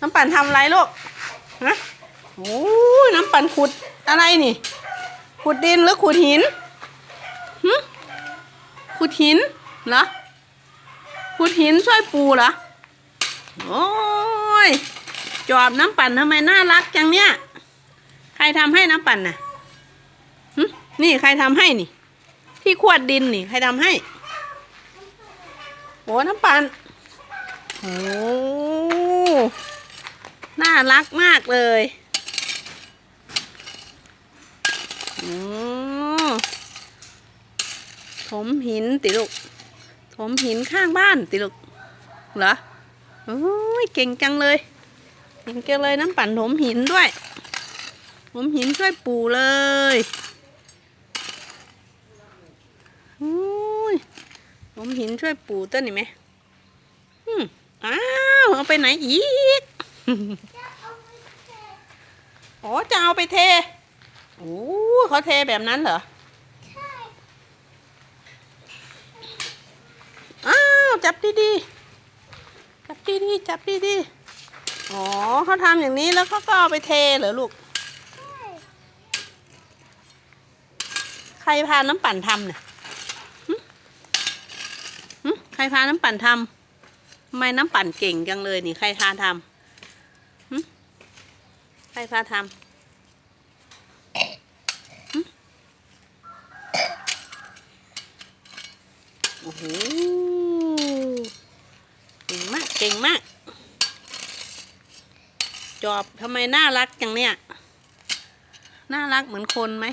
น้ำปั่นทำอะไรลูกฮะโอ้ยน้ำปั่นขุดอะไรนี่ ขุดดินหรือขุดหินหึขุดหินเหรอขุดหินช่วยปูเหรอ โอ้ย จอบน้ำปั่นทำไมน่ารักจังเนี่ย ใครทำให้น้ำปั่นน่ะหึนี่ใครทำให้นี่ ที่ขวดดินนี่ ใครทำให้ โอ้น้ำปั่นโอ้ รักมากเลยโอ้ถมหินติลูกถมหินข้างบ้านติลูกเหรอโอ้ยเก่งจังเลยเก่งจังเลยน้ำปั่นถมหินด้วยถมหินช่วยปู่เลยโอ้ยถมหินช่วยปู่ต้นนี่ไหมอืมอ้าว เอาไปไหนอีก โอ้จะเอาไปเทโอ้เขาเทแบบนั้นเหรอ ใช่ อ้าว จับดีๆ จับดีๆ จับดีๆ อ๋อเขาทำอย่างนี้แล้วเขาก็เอาไปเทเหรอลูก ใครพาน้ำปั่นทำเนี่ยหึหึใครพาน้ำปั่นทำทำไมน้ำปั่นเก่งจังเลยนี่ใครพาทำ รพาทำโอ้โหเก่งมาก เก่งมาก จอบทำไมน่ารักจังเนี่ย น่ารักเหมือนคนไหม